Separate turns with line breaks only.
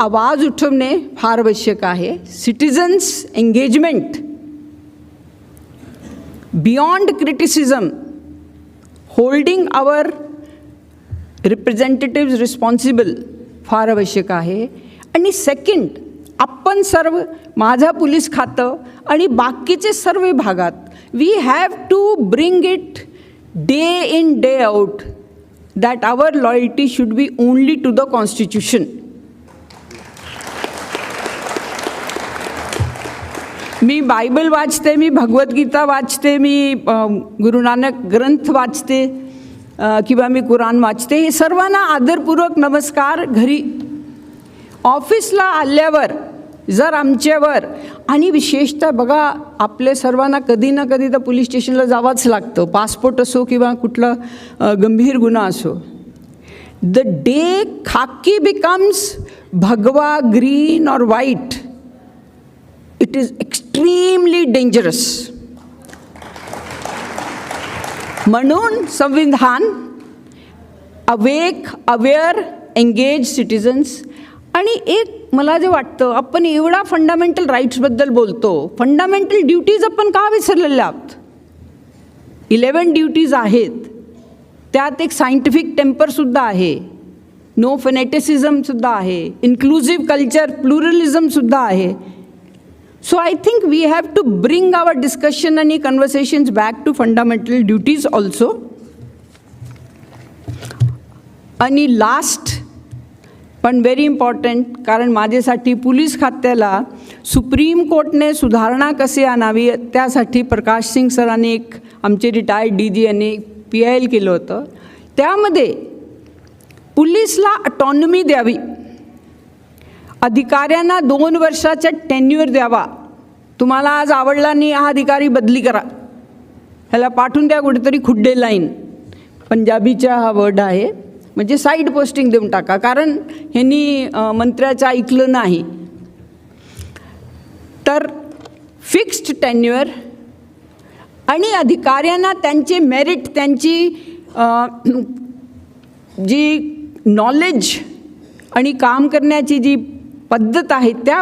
आवाज उठवणे फार आवश्यक आहे. Citizens engagement beyond criticism holding our representative responsible फार आवश्यक आहे. आणि सेकंड आपण सर्व माझा पोलीस खातं आणि बाकीचे सर्व विभागात we have to bring it day in day out that our loyalty should be only to the constitution me Bible वाचते मी भगवद्गीता वाचते मी गुरुनानक ग्रंथ वाचते किंवा मी कुराण वाचते. हे सर्वांना आदरपूर्वक नमस्कार. घरी ऑफिसला आल्यावर जर आमच्यावर आणि विशेषतः बघा आपल्या सर्वांना कधी ना कधी तर पोलीस स्टेशनला जावंच लागतं. पासपोर्ट असो किंवा कुठला गंभीर गुन्हा असो. The day khaki becomes bhagwa green और व्हाईट इज एक्स्ट एक्स्ट्रीमली डेंजरस म्हणून संविधान अवेक अवेअर एंगेज सिटिझन्स आणि एक मला जे वाटतं आपण एवढा फंडामेंटल राईट्सबद्दल बोलतो. फंडामेंटल ड्युटीज आपण का विसरलेल्या आहोत? इलेवन ड्युटीज आहेत. त्यात एक सायंटिफिक टेम्परसुद्धा आहे. नो फेनेटिसिझमसुद्धा आहे. इन्क्लुझिव्ह कल्चर प्लुरलिझमसुद्धा आहे. So I think we have to bring our discussion and conversations back to fundamental duties also. आणि लास्ट पण व्हेरी इम्पॉर्टंट कारण माझ्यासाठी पोलीस खात्याला सुप्रीम कोर्टने सुधारणा कशी आणावी त्यासाठी प्रकाश सिंग सरांनी एक आमचे रिटायर्ड डी जी यांनी पी आय एल केलं होतं त्यामध्ये पोलीसला अटॉनॉमी द्यावी अधिकाऱ्यांना दोन वर्षाचा टेन्युअर द्यावा. तुम्हाला आज आवडला नाही हा अधिकारी बदली करा. ह्याला पाठवून द्या कुठेतरी खुड्डे लाईन. पंजाबीचा हा वर्ड आहे. म्हणजे साईड पोस्टिंग देऊन टाका. कारण ह्यांनी मंत्र्याचं ऐकलं नाही. तर फिक्स्ड टेन्युअर आणि अधिकाऱ्यांना त्यांचे मेरिट त्यांची जी नॉलेज आणि काम करण्याची जी पद्धत आहे त्या